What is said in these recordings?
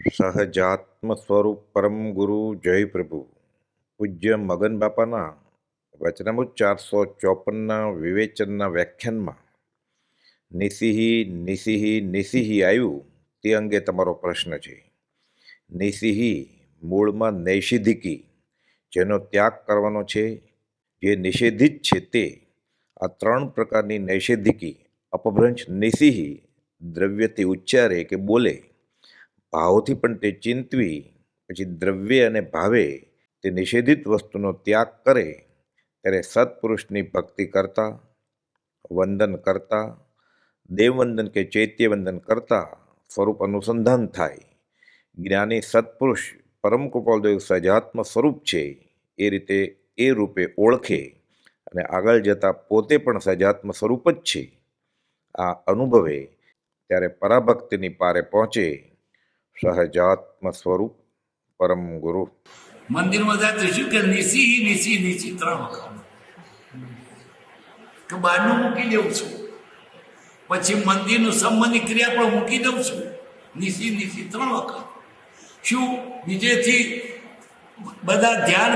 સહજાત્મ સ્વરૂપ પરમ ગુરુ જય પ્રભુ પૂજ્ય મગન બાપાના વચનામૃત ચારસો ચોપનના વિવેચનના વ્યાખ્યાનમાં નિસિહી નિસિહી નિસિહી આવ્યું તે અંગે તમારો પ્રશ્ન છે નિસિહી મૂળમાં નૈષિધિકી જેનો ત્યાગ કરવાનો છે જે નિષેધિત છે તે આ ત્રણ પ્રકારની નૈષેધિકી અપભ્રંશ નિસિહી દ્રવ્યથી ઉચ્ચારે કે બોલે ભાવથી પણ તે ચિંતવી, પછી દ્રવ્ય અને ભાવે તે નિષેધિત વસ્તુનો ત્યાગ કરે, ત્યારે સત્પુરુષની ભક્તિ કરતા, વંદન કરતા, દેવવંદન કે ચૈત્યવંદન કરતા સ્વરૂપ અનુસંધાન થાય. જ્ઞાની સત્પુરુષ પરમ કૃપાલદેવ સજાત્મ સ્વરૂપ છે, એ રીતે એ રૂપે ઓળખે અને આગળ જતાં પોતે પણ સજાત્મ સ્વરૂપ જ છે. આ અનુભવે ત્યારે પરાભક્તિની પારે પહોંચે સહજાત્મ સ્વરૂપ પરમ ગુરુ મંદિરમાં જાય તો કે નિસી નિસી નિસી ત્રણ વખત. કે બહારનું મૂકી દેઉં છું. પછી મંદિરનું સંબંધી ક્રિયા પણ મૂકી દઉં છું. નિસી નિસી ત્રણ વખત. શું? નીચેથી બધા ધ્યાન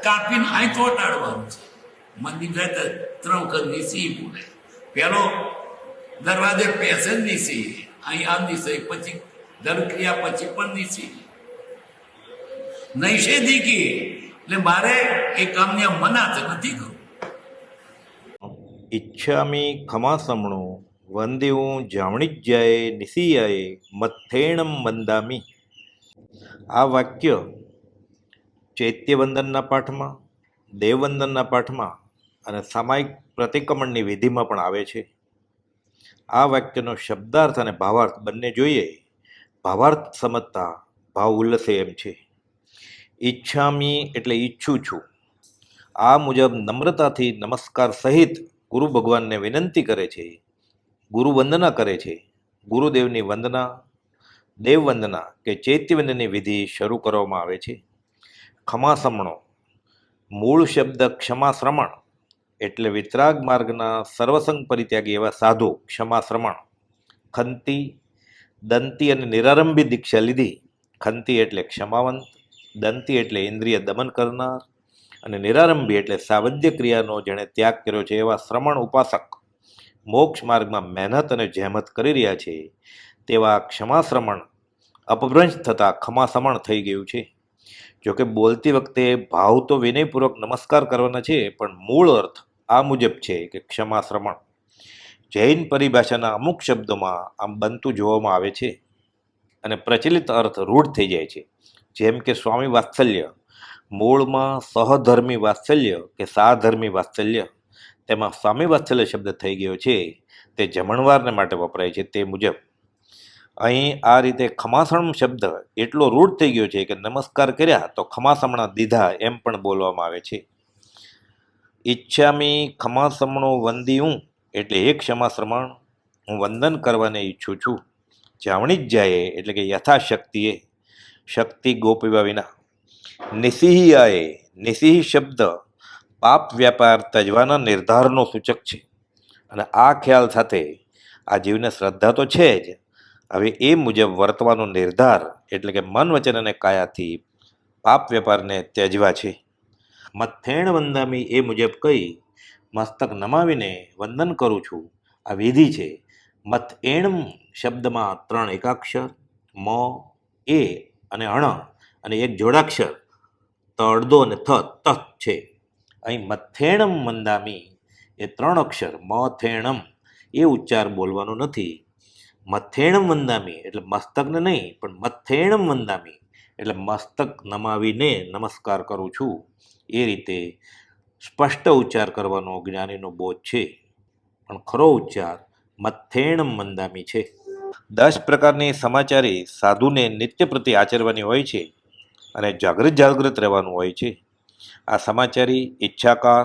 કાપીને અહીં ચોંટાડવાનું છે. મંદિર જાય ત્રણ વખત નિસી બોલે. પેલો દરવાજે પેસે નિસી. અહીં આમ નિસી, પછી ધર્મ પછી પણ નિષેધી નૈષેધી કી એટલે મારે એ કામને મનાત નથી કરવું. ઈચ્છામી ખમાસમણું વંદેવું જામણી જાય નિસિયાએ મથેણમ વંદામી. આ વાક્ય ચૈત્યવંદનના પાઠમાં, દેવવંદનના પાઠમાં અને સામાયિક પ્રતિક્રમણની વિધિમાં પણ આવે છે. આ વાક્યનો શબ્દાર્થ અને ભાવાર્થ બંને જોઈએ. ભાવાર્થ સમજતા ભાવ ઉલ્લસે એમ છે. ઈચ્છામી એટલે ઈચ્છું છું. આ મુજબ નમ્રતાથી નમસ્કાર સહિત ગુરુ ભગવાનને વિનંતી કરે છે. ગુરુ વંદના કરે છે. ગુરુદેવની વંદના, દેવ વંદના કે ચૈત્યવંદની વિધિ શરૂ કરવામાં આવે છે. ખમાસમણો મૂળ શબ્દ ક્ષમાશ્રમણ એટલે વિતરાગ માર્ગના સર્વસંગ પરિત્યાગી એવા સાધુ ક્ષમાશ્રમણ. ખંતી દંતી અને નિરારંભી દીક્ષા લીધી. ખંતી એટલે ક્ષમાવંત, દંતી એટલે ઇન્દ્રિય દમન કરનાર અને નિરારંભી એટલે સાવધ્ય ક્રિયાનો જેણે ત્યાગ કર્યો છે એવા શ્રમણ ઉપાસક મોક્ષ માર્ગમાં મહેનત અને જહેમત કરી રહ્યા છે. તેવા ક્ષમાશ્રમણ અપભ્રંશ થતાં ખમાસમણ થઈ ગયું છે. જોકે બોલતી વખતે ભાવ તો વિનયપૂર્વક નમસ્કાર કરવાના છે, પણ મૂળ અર્થ આ મુજબ છે કે ક્ષમાશ્રમણ જૈન પરિભાષાના અમુક શબ્દોમાં આમ બનતું જોવામાં આવે છે અને પ્રચલિત અર્થ રૂઢ થઈ જાય છે. જેમ કે સ્વામી વાત્સલ્ય, મૂળમાં સહધર્મી વાત્સલ્ય કે સાધર્મી વાત્સલ્ય. તેમાં સ્વામી વાત્સલ્ય શબ્દ થઈ ગયો છે. તે જમણવારને માટે વપરાય છે તે મુજબ. અહીં આ રીતે ખમાસણ શબ્દ એટલો રૂઢ થઈ ગયો છે કે નમસ્કાર કર્યા તો ખમાસમણા દીધા એમ પણ બોલવામાં આવે છે. ઈચ્છામી ખમાસમણો વંદિયું એટલે એક ક્ષમાશ્રમણ, હું વંદન કરવાને ઈચ્છું છું. જાવણી જ જાય એટલે કે યથાશક્તિએ. શક્તિ ગોપીવા વિના. નિસિહિયાએ, નિસિહિ શબ્દ. પાપ વ્યાપાર તજવાના નિર્ધારનો સૂચક છે. અને આ ખ્યાલ સાથે આ જીવને શ્રદ્ધા તો છે જ. હવે એ મુજબ વર્તવાનો નિર્ધાર એટલે કે મન વચન અને કાયાથી પાપ વેપારને ત્યજવા છે. મથેણ વંદામી એ મુજબ કહી મસ્તક નમાવીને વંદન કરું છું. આ વિધિ છે. મથ એણમ શબ્દમાં ત્રણ એકાક્ષર, મ, એ અને અણ અને એક જોડાક્ષર. તડદો અને થ, તથ છે. અહીં મથેણમ વંદામી એ ત્રણ અક્ષર, મથેણમ. એ ઉચ્ચાર બોલવાનો નથી. મથેણમ વંદામી એટલે મસ્તકને નહીં, પણ મથેણમ વંદામી એટલે મસ્તક નમાવીને નમસ્કાર કરું છું. એ રીતે સ્પષ્ટ ઉચ્ચાર કરવાનો જ્ઞાનીનો બોધ છે, પણ ખરો ઉચ્ચાર મથેણ મંદામી છે. દસ પ્રકારની સમાચારી સાધુને નિત્ય પ્રતિ આચરવાની હોય છે અને જાગૃત જાગૃત રહેવાનું હોય છે. આ સમાચારી ઈચ્છાકાર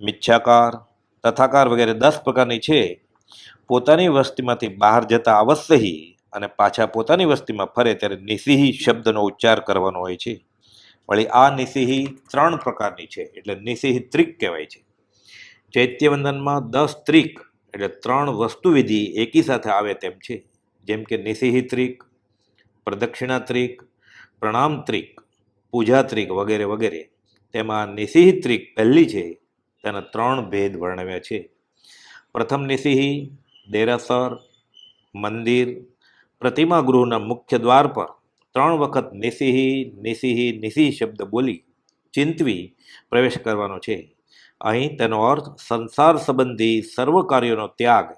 મિચ્છાકાર તથાકાર વગેરે દસ પ્રકારની છે. પોતાની વસ્તીમાંથી બહાર જતા અવશ્યહી અને પાછા પોતાની વસ્તીમાં ફરે ત્યારે નિસિહી શબ્દનો ઉચ્ચાર કરવાનો હોય છે. વળી આ નિસિહી ત્રણ પ્રકારની છે. એટલે નિસિહી ત્રિક કહેવાય છે. ચૈત્યવંદનમાં દસ ત્રિક, એટલે ત્રણ વસ્તુવિધિ એકી સાથે આવે તેમ છે. જેમ કે નિસિહી ત્રિક પ્રણામ ત્રિક, પૂજા ત્રિક વગેરે વગેરે. તેમાં નિસિહિત્રિક પહેલી છે. તેના ત્રણ ભેદ વર્ણવ્યા છે. પ્રથમ નિસિહી, દેરાસર, મંદિર, પ્રતિમા ગૃહના મુખ્ય દ્વાર પર ત્રણ વખત નિસિહી નિસિહી, નિસિહ શબ્દ બોલી ચિંતવી પ્રવેશ કરવાનો છે. અહીં તેનો અર્થ સંસાર સંબંધી સર્વ કાર્યોનો ત્યાગ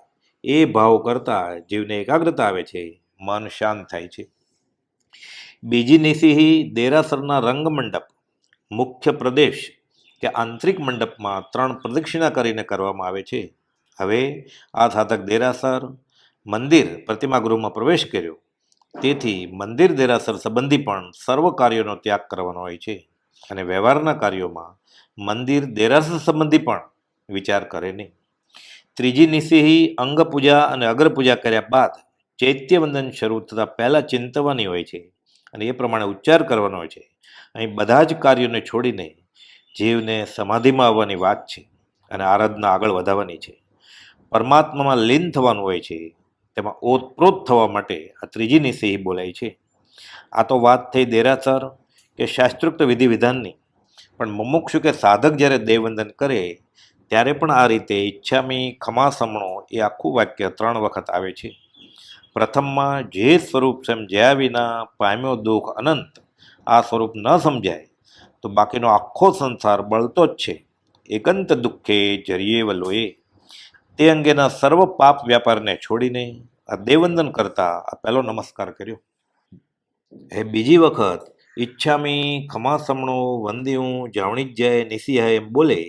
એ ભાવ કરતાં જીવને એકાગ્રતા આવે છે, મન શાંત થાય છે. બીજી નિસિહી દેરાસરના રંગમંડપ મુખ્ય પ્રદેશ કે આંતરિક મંડપમાં ત્રણ પ્રદક્ષિણા કરીને કરવામાં આવે છે. હવે આ સાધક દેરાસર મંદિર પ્રતિમા ગૃહમાં પ્રવેશ કર્યો. તેથી મંદિર દેરાસર સંબંધી પણ સર્વ કાર્યોનો ત્યાગ કરવાનો હોય છે. અને વ્યવહારના કાર્યોમાં મંદિર દેરાસર સંબંધી પણ વિચાર કરે નહીં. ત્રીજી નિસિહી અંગ પૂજા અને અગ્ર પૂજા કર્યા બાદ ચૈત્યવંદન શરૂ થતાં પહેલાં ચિંતવાની હોય છે અને એ પ્રમાણે ઉચ્ચાર કરવાનો હોય છે. અહીં બધા જ કાર્યોને છોડીને જીવને સમાધિમાં આવવાની વાત છે અને આરાધના આગળ વધારવાની છે. પરમાત્મામાં લીન થવાનું હોય છે. તેમાં ઓતપ્રોત થવા માટે આ ત્રીજી નિસેહી બોલાય છે. આ તો વાત થઈ દેરાસર કે શાસ્ત્રોક્ત વિધિ વિધાનની. પણ મુમુક્ષુ કે સાધક જ્યારે દેવવંદન કરે, ત્યારે પણ આ રીતે ઈચ્છામી ખમાસમણો એ આખું વાક્ય ત્રણ વખત આવે છે. પ્રથમમાં, જે સ્વરૂપ સમજ્યા વિના પામ્યો દુઃખ અનંત, આ સ્વરૂપ ન સમજાય, તો બાકીનો આખો સંસાર બળતો જ છે. એકંત દુઃખે જરીએ વલોએ તે અંગેના સર્વ પાપ વ્યાપારને છોડીને આ દેવવંદન કરતા આ પહેલો નમસ્કાર કર્યો. હે બીજી વખત, ઈચ્છામી, ખમાસમણો, વંદ્યું જાવણી જ જાય એમ બોલે,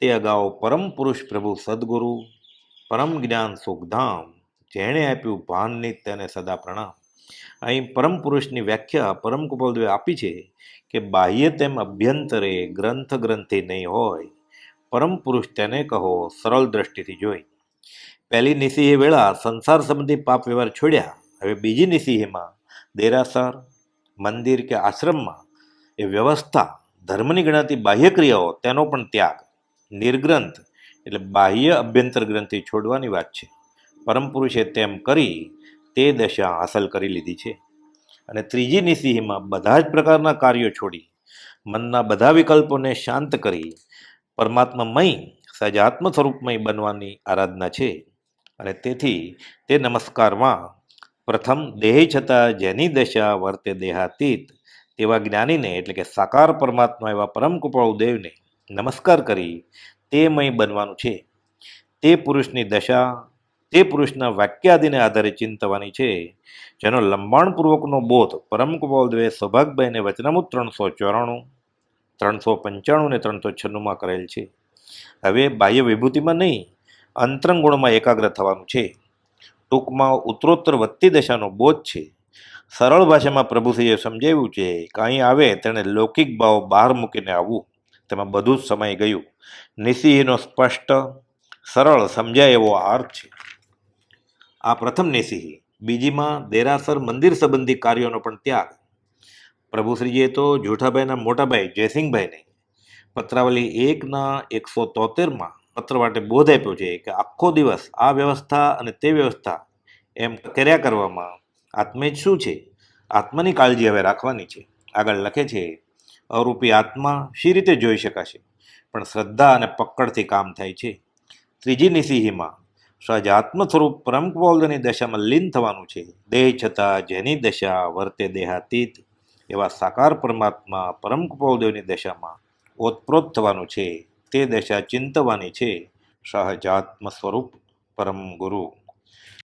તે અગાઉ પરમ પુરુષ પ્રભુ સદગુરુ, પરમ જ્ઞાન સુખધામ જેણે આપ્યું ભાન નિત્ય અને સદા પ્રણામ. અહીં પરમ પુરુષની વ્યાખ્યા પરમ કુપલદેવે આપી છે કે બાહ્ય તેમ અભ્યંતરે ગ્રંથ ગ્રંથિ નહીં હોય પરમ પુરુષ તેને કહો, સરળ દ્રષ્ટિથી જોઈ. પહેલી નિસિહે વેળા સંસાર સંબંધી પાપ વ્યવહાર છોડ્યા. હવે બીજી નિસિહેમાં દેરાસર, મંદિર કે આશ્રમમાં એ વ્યવસ્થા, ધર્મની ગણાતી બાહ્ય ક્રિયાઓ, તેનો પણ ત્યાગ. નિર્ગ્રંથ એટલે બાહ્ય અભ્યંતર ગ્રંથિ છોડવાની વાત છે. પરમ પુરુષે તેમ કરી, તે દશા હાંસલ કરી લીધી છે. અને ત્રીજી નિસિંહમાં બધા જ પ્રકારના કાર્યો છોડી, મનના બધા વિકલ્પોને શાંત કરી પરમાત્મામય સજાત્મ સ્વરૂપમય બનવાની આરાધના છે. અને તેથી તે નમસ્કારમાં પ્રથમ દેહ છતાં જેની દશા વર્તે દેહાતીત તેવા જ્ઞાનીને, એટલે કે સાકાર પરમાત્મા એવા પરમ કૃપાળુ દેવને નમસ્કાર કરી તે મય બનવાનું છે. તે પુરુષની દશા, તે પુરુષના વાક્યાદિને આધારે ચિંતવાની છે, જેનો લંબાણપૂર્વકનો બોધ પરમ કૃપાળદેવે સૌભાગભાઈને વચનામૃત ત્રણસો ચોરાણું ત્રણસો પંચાણું ને ત્રણસો છન્નુંમાં કરેલ છે. હવે બાહ્ય વિભૂતિમાં નહીં અંતરંગ ગુણમાં એકાગ્ર થવાનું છે. ટૂંકમાં ઉત્તરોત્તર વધતી દશાનો બોધ છે. સરળ ભાષામાં પ્રભુશ્રીએ સમજાવ્યું છે કે અહીં આવે તેણે લૌકિક ભાવ બહાર મૂકીને આવવું. તેમાં બધું જ સમય ગયું. નિસિંહનો સ્પષ્ટ, સરળ, સમજાય એવો અર્થ છે. આ પ્રથમ નિસિંહ. બીજીમાં દેરાસર મંદિર સંબંધી કાર્યોનો પણ ત્યાગ. પ્રભુશ્રીજીએ તો જોઠાભાઈના મોટાભાઈ જયસિંહભાઈને પત્રાવલી એકના એકસો તોતેરમાં પત્ર માટે બોધ આપ્યો છે કે આખો દિવસ આ વ્યવસ્થા અને તે વ્યવસ્થા એમ કર્યા કરવામાં આત્મે જ શું છે? આત્માની કાળજી હવે રાખવાની છે. આગળ લખે છે, અરૂપી આત્મા શી રીતે જોઈ શકાશે? પણ શ્રદ્ધા અને પકડથી કામ થાય છે. ત્રીજી નિસિહીમાં સહજાત્મ સ્વરૂપ પરમકવોલની દશામાં લીન થવાનું છે. દેહ છતાં જેની દશા વર્તે દેહાતીત એવા સાકાર પરમાત્મા પરમ કૃપાલદેવની દશામાં ઓતપ્રોત થવાનું છે. તે દશા ચિંતવાની છે. સહજાત્મ સ્વરૂપ પરમ ગુરુ.